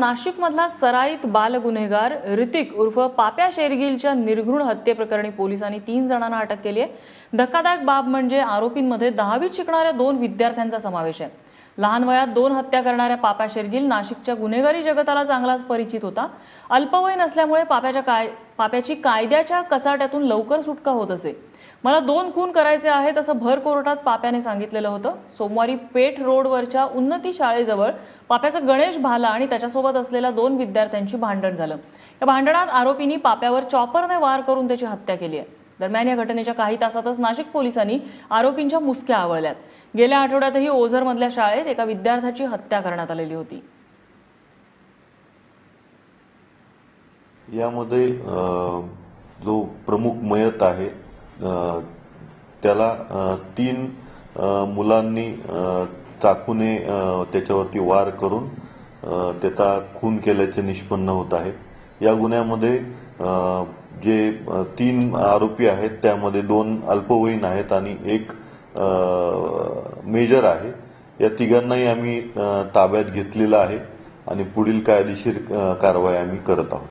नाशिकमधला सराईत बाल गुन्हेगार ऋतिक उर्फ पाप्या शेरगिलच्या निर्घृण हत्येप्रकरणी पोलिसांनी तीन जणांना अटक केली आहे. धक्कादायक बाब म्हणजे आरोपींमध्ये दहावीत शिकणाऱ्या दोन विद्यार्थ्यांचा समावेश आहे. लहान वयात दोन हत्या करणाऱ्या पाप्या शेरगिल नाशिकच्या गुन्हेगारी जगताला चांगलाच परिचित होता. अल्पवय नसल्यामुळे पाप्याच्या काय पाप्याची कायद्याच्या कचाट्यातून लवकर सुटका होत असे. मला दोन खून करायचे आहेत असं भर कोर्टात पाप्याने सांगितलेलं होतं. सोमवारी पेठ रोडवरच्या उन्नती शाळेजवळ पाप्याचा गणेश भाला आणि त्याच्यासोबत असलेल्या दोन विद्यार्थ्यांची भांडण झालं. या भांडणात आरोपींनी पाप्यावर चॉपरने वार करून त्याची हत्या केली आहे. दरम्यान या घटनेच्या काही तासातच नाशिक पोलिसांनी आरोपींच्या मुसक्या आवळल्यात. गेल्या आठवड्यातही ओझरमधल्या शाळेत एका विद्यार्थ्याची हत्या करण्यात आलेली होती. यामध्ये जो प्रमुख मयत आहे त्याला तीन मुलांनी चाकूने त्याच्यावरती वार करून त्याचा खून केल्याचे निष्पन्न होत आहे या गुन्ह्यामध्ये जे तीन आरोपी आहेत त्यामध्ये दोन अल्पवयीन आहेत आणि एक मेजर आहे. या तिघांनाही आम्ही ताब्यात घेतलेलं आहे आणि पुढील कायदेशीर कारवाई आम्ही करत आहोत.